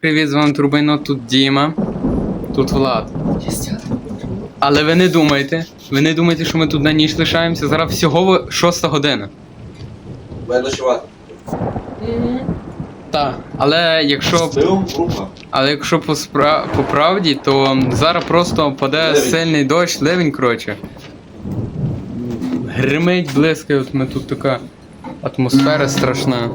Привіт, з вами Турбино, тут Діма, тут Влад. Але ви не думайте, ви не думайте, що ми тут на ніч лишаємося. Зараз всього 6 година. Буде ночувати. Так. Але якщо але якщо по, спра... по правді, то зараз просто паде Ливень. сильний дощ, ливень, коротше. Гримить, блискає, от ми тут така атмосфера страшна.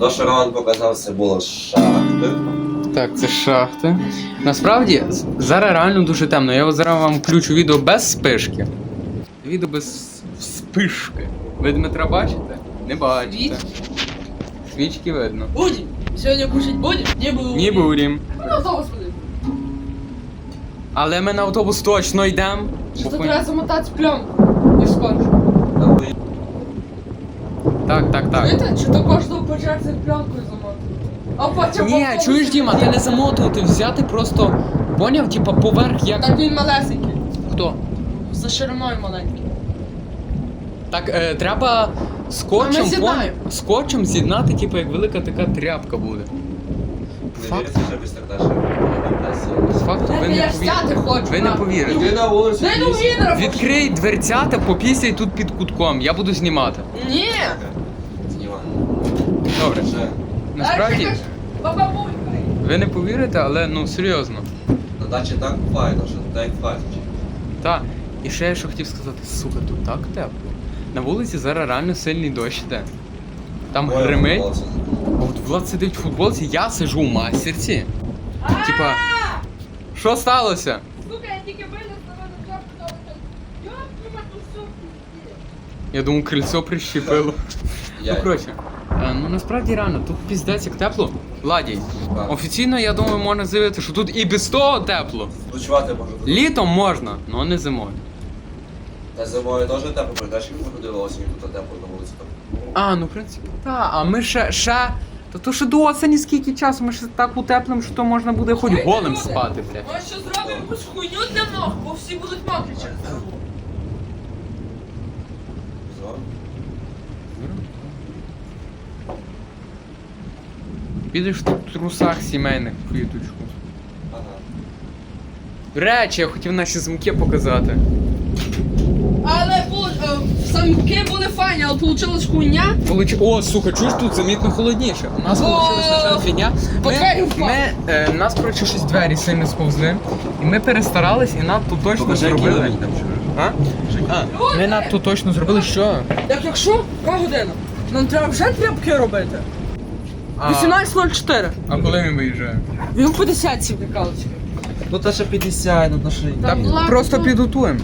То, що Роман показав, це було шахти. Так, це шахти. Насправді, з- зараз реально дуже темно. Я от зараз вам включу відео без спишки. Відео без спишки. Ви Дмитра бачите? Не бачите. Свічки видно. Будем. Сегодня кушать будем? Не будем. Ні бурім. Ну, автобус будем. Але ми на автобус точно йдемо. Что бо пон- треба замотати пленку. І скотч. Там ви- Так, так, так. Чуєте? Чи то кожного почати пленкою замотати? А потім Ні, автобус чуєш, Діма, ти не замотувати, взяти просто. Поняв, типа поверх як. Так він малесенький. Хто? За шириною маленький. Так, е, треба скотчем, ми з'єднаємо. пон- скотчем з'єднати, типу, як велика така тряпка буде. Не Факт. віриться, що без З факту ви Так не я ж повірите. хочу. Ви не повірите. Іди на вулицю. Дай ну. Відкрий дверцята, попісяй тут під кутком. Я буду знімати. Ні. Добре. Насправді, Баба ви не повірите, але ну серйозно. На дачі так файно, що так файно. Так. І ще я що хотів сказати, сука, тут так тепло. На вулиці зараз реально сильний дощ іде. Там Моя гримить. футболка. От Влад сидить в футболці, я сижу в мастерці. Типа, що сталося? Сука, я тільки виліз на. Йоп, ну тут все. Я думаю, крильцо прищепило. Я- Ну, коротше, ну насправді реально, тут піздець як тепло. Ладій. Офіційно, я думаю, можна заявити, що тут і без того тепло. Ночувати тут. Літом можна, але не зимою. Та зимою теж тепло, прийдеш і походили осінь, тут тепло на вулиці. А, ну в принципі. Та, а ми ще. ще. Та то ще до осені скільки часу, ми ще так утеплим, що то можна буде хоч голим спати, блядь. Ми ще зробимо якусь хуйню для ног, бо всі будуть мокрі через це. Все. Підеш в трусах сімейних квіточку. Ага. Речі, я хотів наші замки показати. Але е, самки були файні, але вийшла хуйня. Получ... О, сука, чуєш тут замітно холодніше. У нас О, вийшла така фігня. по двері Ми, впав. ми, е, нас, коротше, щось двері сильно сповзли. І ми перестарались і надто точно зробили. там А? А, ми надто точно зробили що? Так якщо, яка година? Нам треба вже тряпки робити. А, 18.04. а коли він виїжджає? Він 50 ці прикалочки. Ну та ще 50, ну та ще. Та просто підготуємо.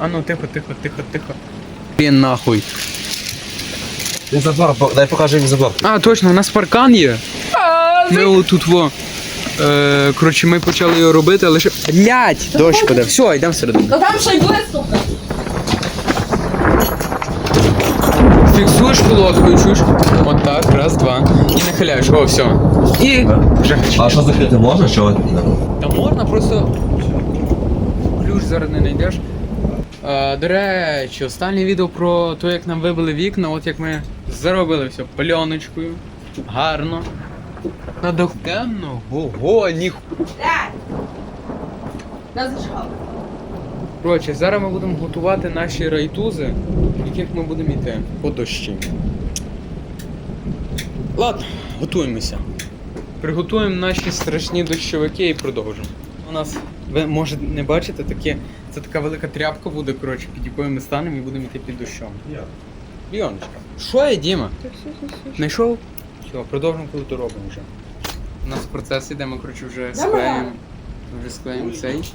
А ну тихо, тихо, тихо, тихо. Він нахуй. Він забор, дай покажу їм забор. А, точно, у нас паркан є. Ми отут во. Е, коротше, ми почали його робити, але ще. Блять! Дощ паде. Все, йдемо всередину. Та там ще й блискавка. Фіксуєш колодкою, чуєш? От так, раз, два. І нахиляєш. О, все. І вже А що закрити можна? Що? Та можна просто. Ключ зараз не знайдеш. Е, до речі, останнє відео про те, як нам вибили вікна, от як ми заробили все пленочкою. Гарно. Надовтемно. Ого, ніху. Я зажигала. Коротше, зараз ми будемо готувати наші райтузи, в яких ми будемо йти по дощі. Ладно, готуємося. Приготуємо наші страшні дощовики і продовжимо. У нас, ви може не бачите, таке, це така велика тряпка буде, коротше, під якою ми станемо і будемо йти під дощом. Ліоночка. Що є, Діма? Знайшов? Все, продовжимо, коли то робимо вже. У нас процес іде, ми, коротше, вже склеїмо. Вже склеїмо цей.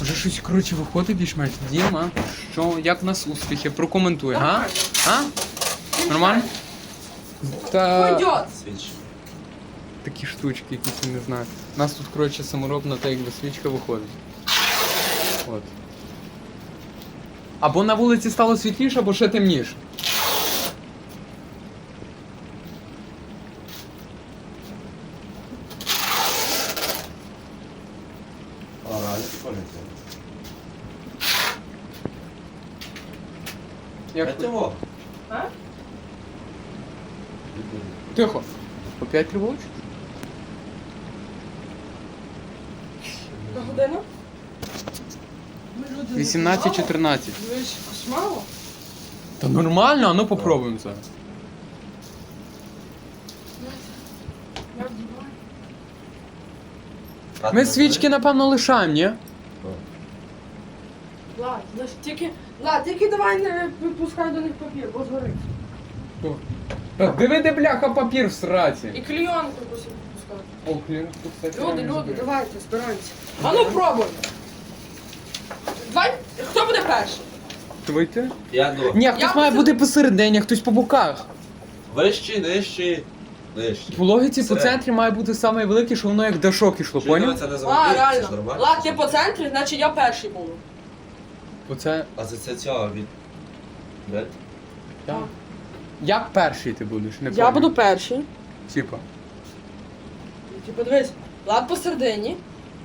Вже щось, коротше, виходить більш-менш. Діма, що, як в нас успіхи? Прокоментуй, га? А? Нормально? Та такі штучки, якісь я не знаю. У нас тут, коротше, саморобна та якби свічка виходить. От. Або на вулиці стало світліше, або ще темніше. А, реально прикольно. Як Це його. А? Тихо. Опять тривожиш? На годину? 18-14. Ви ж мало? Та нормально, а ну попробуємо це. Ми свічки, напевно, лишаємо, ні? Влад, лиш тільки... Влад, тільки давай не випускай до них папір, бо згорить. Так, диви, де бляха папір в І сраці. клейонку якусь випускати. О, блін, тут все Люди, люди, давайте, збираємося. А ну пробуй. Давай, хто буде перший? Давайте. Я до. Ні, Я хтось має посеред- бути посередині, а хтось по боках. Вищий, нижчий, нижчий. По логіці по Все. центрі має бути саме велике, що воно як дашок ішло, Чи поняв? це не А, зробили? Це ж реально. нормально. Влад, ти по центрі, значить я перший буду. Оце. А це це цього від. Де? Так. Як перший ти будеш? Не Я буду перший. Типа. Типа дивись, Влад посередині,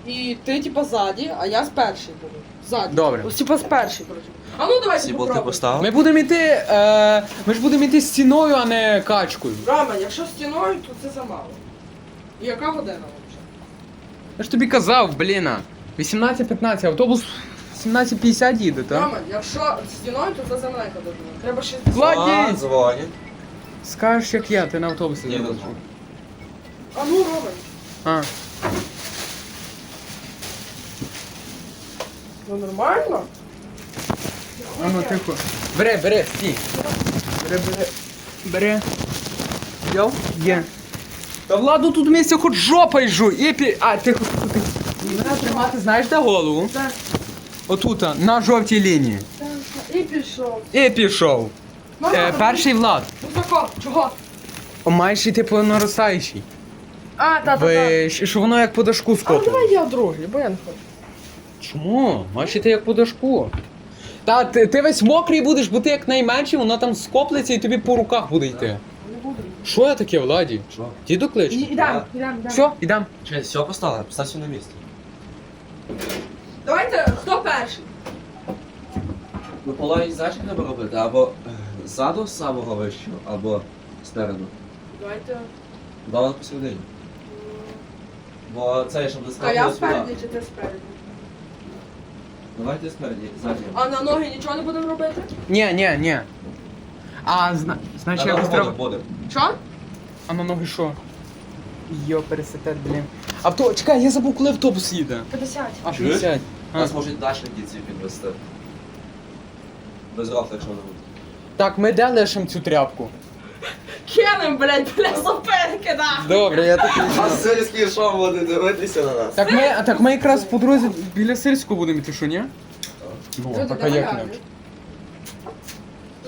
і ти типа ззаді, а я з перший буду. Ззаді. Добре. Ось типа з перший, коротше. А ну Всі болти попробуємо. поставив? Ми будемо йти. Е, ми ж будемо йти стіною, а не качкою. Рома, якщо стіною, то це замало. І яка година взагалі? Я ж тобі казав, бліна. 18.15, автобус 17.50 їде, так? Рома, якщо стіною, то це замаленька година. Треба ще... Владі! Дзвонять. Скажеш, як я, ти на автобусі Ні, заходиш. не А ну, Рома. А. Ну нормально? А ну тихо. Бери, бери, стій. Бери, бери. Бери. Взяв? Є. Та владу тут місця хоч жопа жуй. І пі... А, тихо, тихо, тихо. Мене тримати, знаєш де голову? Так. Отута, на жовтій лінії. І пішов. І пішов. Е, перший влад. Ну тако, чого? О, маєш йти по наростаючій. А, та, та, та. Ви... Що воно як по дашку А скопано. давай я другий, бо я не хочу. Чому? Маєш йти як по дашку. Та ти, ти весь мокрий будеш, бо ти як найменший, воно там скоплеться і тобі по руках буде йти. Не буду. Що я таке, Владі? Що? Діду клич. Ідем, ідем, ідем. Все, ідем. Чекай, все поставили? Постав все на місце. Давайте, хто перший? По логіці знаєш, як треба робити? Або ззаду з самого вищого, або спереду. Давайте. Давай посередині. Бо це, щоб не А я скакало спереді чи ти спереді? Давайте спереді, ззаді. А на ноги нічого не будемо робити? Ні, ні, ні. А, зна... значить, якось буде, треба... буде. Що? А на ноги що? Йо, пересетет, блін. Авто... Чекай, я забув, коли автобус їде. 50. А, Чуєш? 50. А. Нас можуть далі дітці підвести. Без рофта, якщо не буде. Так, ми де лишимо цю тряпку? Кинем, блядь, бля, зупинки, да. Добре, я такий. А сельський що буде дивитися на нас? Так ми, а так ми якраз по дорозі біля сільського будемо йти, що ні? Ну, Люди, так а як я. інакше?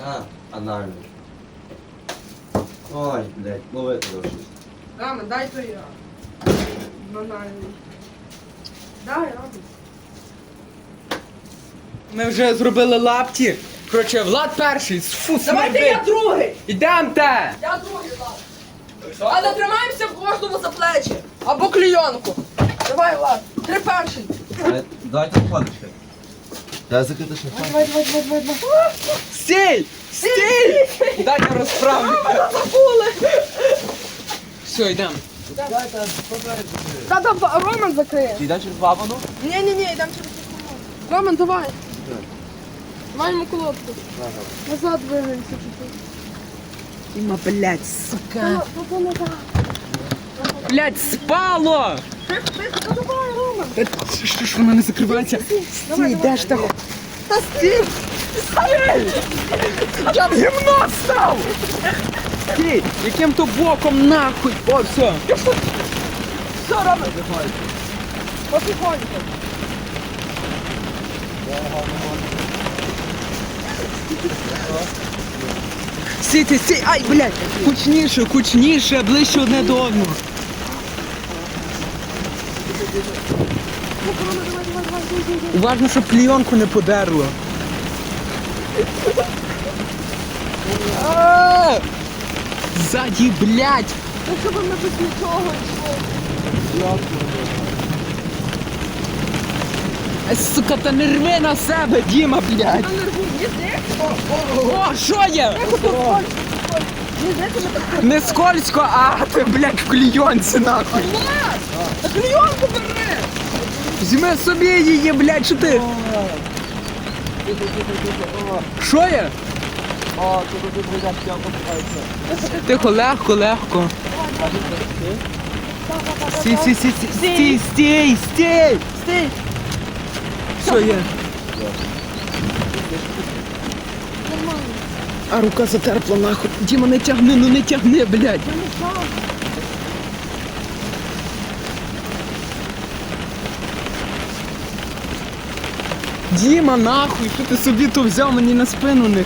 А, анально. Ой, блядь, лови туди щось. Рами, дай то я. Банальний. Дай, Рами. Ми вже зробили лапті. Коротше, Влад перший. Фу, Давайте я другий. Ідемте! Я другий, Влад. Але тримаємося в кожному за плечі. Або клейонку. Давай, Влад. Три перший. Е, Дайте паночки. Я закрити ще Давай, давай, давай, давай, давай. Стій! Стій! Дай я розправлю. Забули. Все, йдемо. Та да, Роман закриє. Ти йдеш через бабану? Ні, ні, ні, йдемо через. Роман, давай. Давай йому колодку. Назад двигаємося чуть-чуть. Іма, блядь, сука. Та, та. Блядь, спало! Та давай, Роман. Та Що ж воно не закривається? Стій, де ж там? Та стій. Я в гімно став! Стій, яким то боком нахуй? О, все. Все, Роман. Потихоньку. Стійте, стій, ай, блядь, кучніше, кучніше, ближче одне до одного. Уважно, щоб клійонку не подерло. Ззаді, блядь! Ну, щоб ми без нічого йшло. Ай, Сука, та не рви на себе, Діма, блядь! О, що є? Не скользко, а ти, блядь, в клійонці нахуй. Та клейонку бери! Візьми собі її, блядь, що ти? Що є? О, тут тут друзі, все покупається. Тихо, легко, легко. Стій, стій, стій, стій, стій, стій, стій. Що є? А рука затерпла нахуй. Діма, не тягни, ну не тягни, блядь. Діма, нахуй, що ти собі то взяв, мені на спину не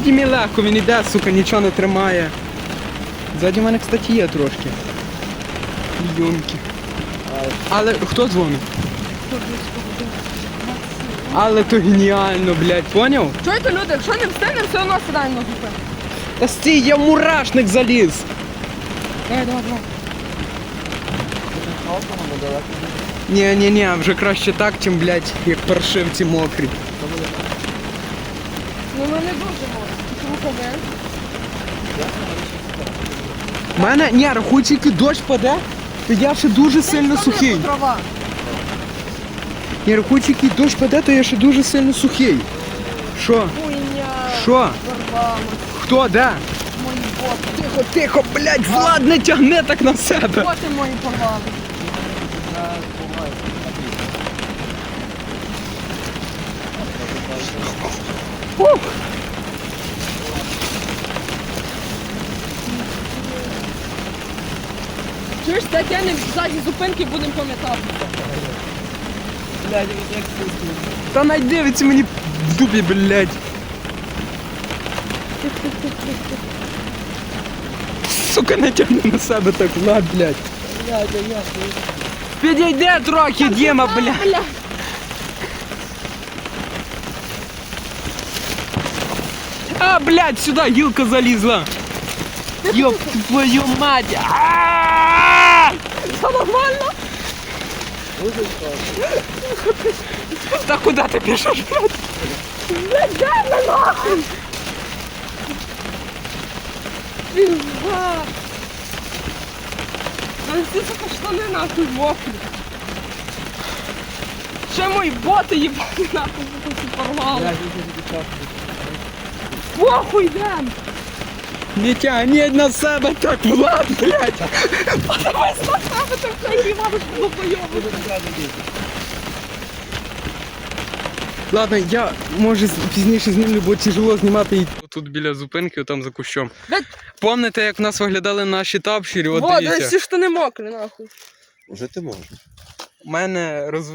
хватає. Дімі легко, він іде, сука, нічого не тримає. Ззаді мене, кстати, є трошки. Йомки. Але хто дзвонить? Але то геніально, блядь, поняв? Чуєте, люди, якщо не встигнемо, все одно сідаємо на зупин. Та стій, я в мурашник заліз. Давай, давай, давай. Ні, ні, ні, вже краще так, чим, блядь, як паршивці мокрі. Ну ми не дуже? У мене, ні, рахуй, тільки дощ паде, то я ще дуже сильно сухий. Ні, рахуй, тільки дощ паде, то я ще дуже сильно сухий. Що? Що? Хто, де? Мої боти. Тихо, тихо, блядь, Влад не тягне так на себе. Боти мої порвали. Ух. Чуєш, статяни ззаді зупинки будемо пам'ятати. Блядь, як сиськи. Та най дивиться мені в дубі, блядь. Сука, не тягне на себе так, Влад, блядь. Блядь, я я. Підійди трохи, Діма, блядь. Бля. А, блядь, сюда гілка залізла. Ёб твою мать. А! Все нормально? Та куди ти пішов? блядь? Дай на нахуй! Пізда! Але ці сука штани нахуй мокрі. Ще мої боти їбані нахуй порвали. Похуй йдем! Не тягніть на себе так, Влад, блядь. Подивись на себе. Дуже не треба діти. Ладно, я може з- пізніше знімлю, бо тяжело знімати і тут біля зупинки, там за кущом. Блядь. Помните, як в нас виглядали наші тапшірі? От Вот, дивіться. всі штани мокрі нахуй. Уже ти можеш. У мене роз...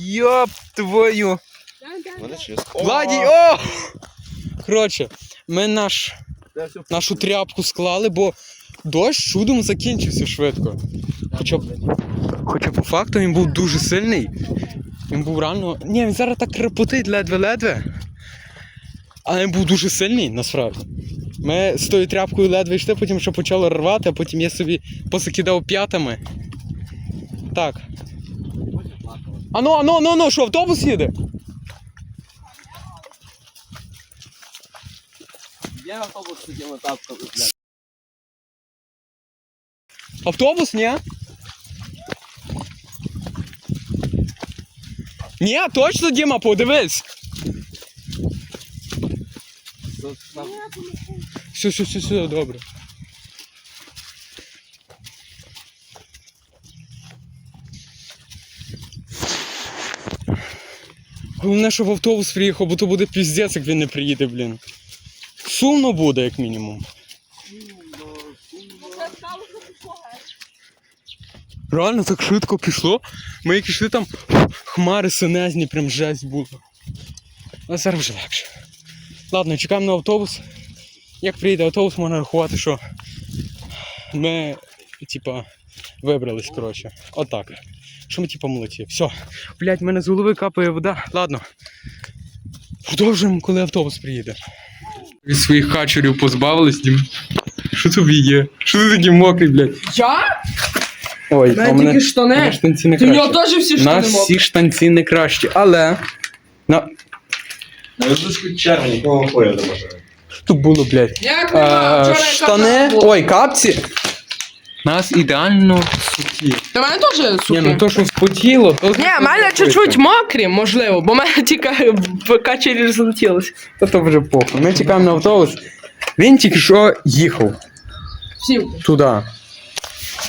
Йоп твою. Мене чисто. Владій, о! Коротше, ми наш, нашу тряпку склали, бо дощ чудом закінчився швидко. Хоча, хоча по факту він був дуже сильний. Він був реально. Ні, він зараз так репотить ледве-ледве. Але він був дуже сильний, насправді. Ми з тою тряпкою ледве йшли, потім ще почало рвати, а потім я собі посакидав п'ятами. Так. Ану, ану, ану, ану, що, автобус їде? Я автобус такими тапками, блядь. Автобус, ні? Ні, точно, Діма, подивись. Все, все, все, все, добре. Головне, щоб автобус приїхав, бо то буде піздець, як він не приїде, блін. Сумно буде, як мінімум. Реально так швидко пішло. Ми як йшли там хмари синезні, прям жесть було. А зараз вже легше. Ладно, чекаємо на автобус. Як приїде автобус, можна рахувати, що ми, типа, вибрались, коротше. Отак. Що ми типа молодці. Все. Блять, в мене з голови капає вода. Ладно. Продовжуємо, коли автобус приїде. Від своїх качерів позбавились, Дім. Що тобі є? Що ти такий мокрий, блядь? Я? Ой, У мене тільки штани. мене штанці не Ти в нього кращі. теж всі У штани нас мокрі. всі штанці не кращі, але. На... На випуску червня нікого хуя не може. Тут було, блядь? Як нема? Е, Вчора штани. Ой, капці. Нас ідеально сухі. Та мене теж Ні, ну то, що спотіло, то. Ні, в мене чуть-чуть мокрі, можливо, бо в мене тільки в качелі розлетілося. Та то вже похуй. Ми чекаємо на автобус. Він тільки що їхав Всім. туди.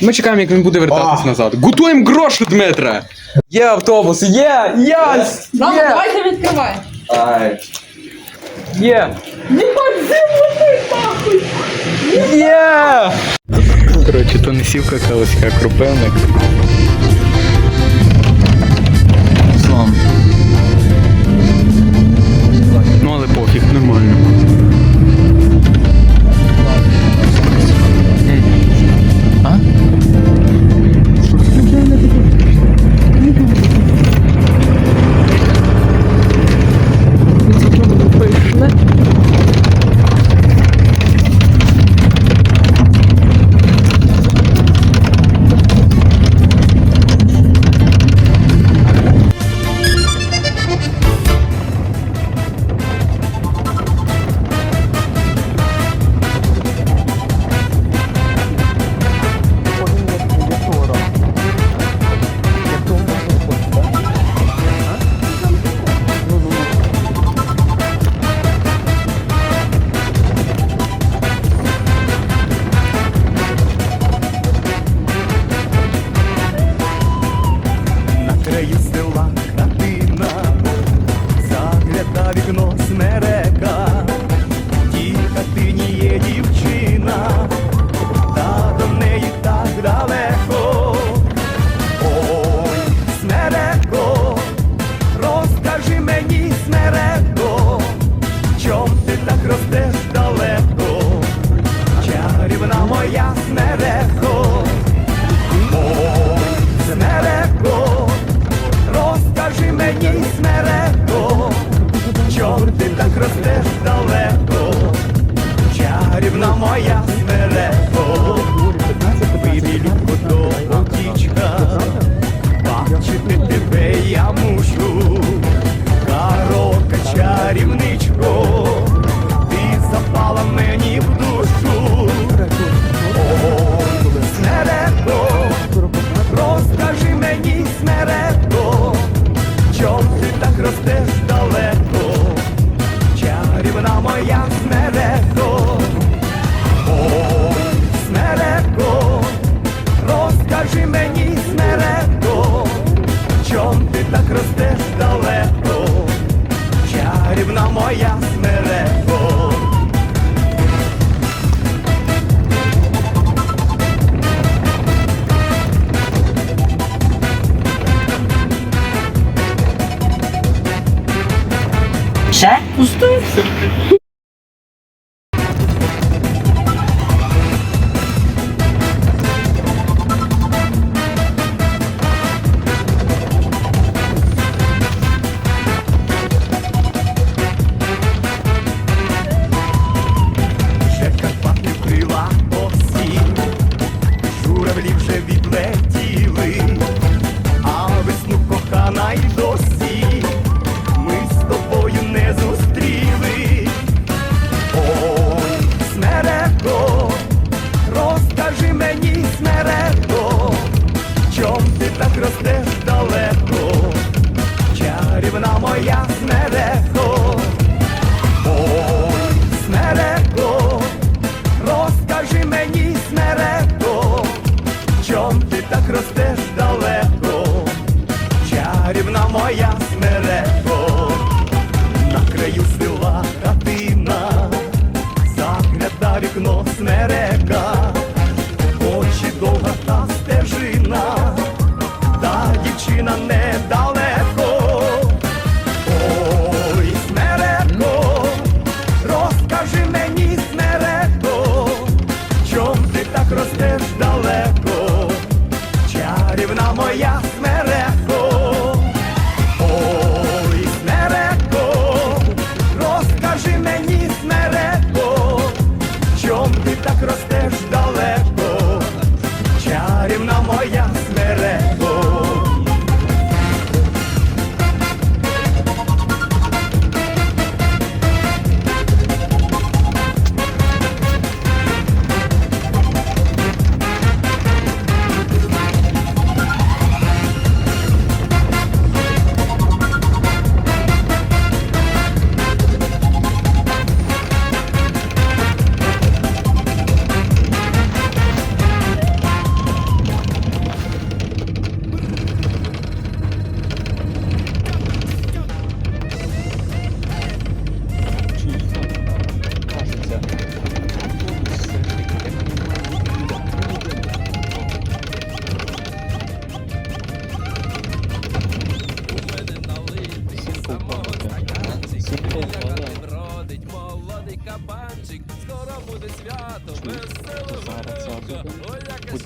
Ми чекаємо, як він буде вертатись назад. Готуємо гроші, Дмитре! Є автобус, є! Єс! Мама, Є! давайте відкривай. Ай. Є! Не подзимуй, нахуй! Є! Коротше, то не сівка калицька, а кропивник.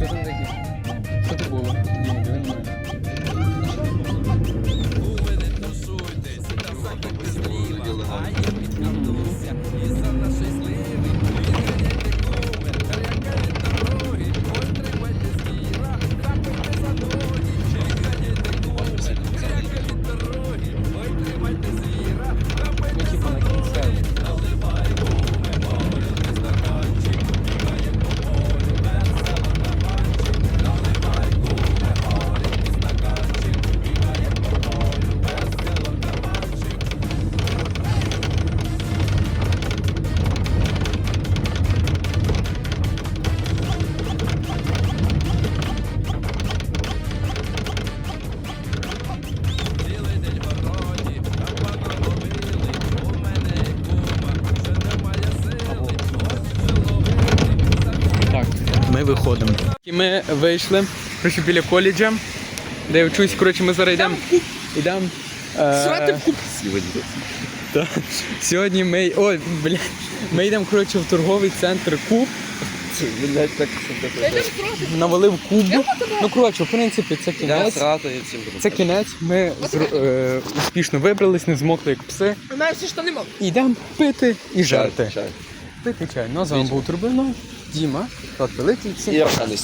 Що там таке? Що це було? Діма, диви на мене. Виходимо. І ми вийшли коротше, біля коледжа, де я вчусь. Коротше, ми зараз йдемо. Йдемо. Е, в сьогодні ми. Ой, бля. Ми йдемо коротше, в торговий центр Куб. Йду трохи. Навалив кубу. Ну, коротше, в принципі, це кінець. Це кінець. Ми е, успішно вибрались, не змокли як пси. Йдемо пити і жарти. Пити чай. Ну, з вами був Турбино, Діма, Тот Великий. Всім Аркадій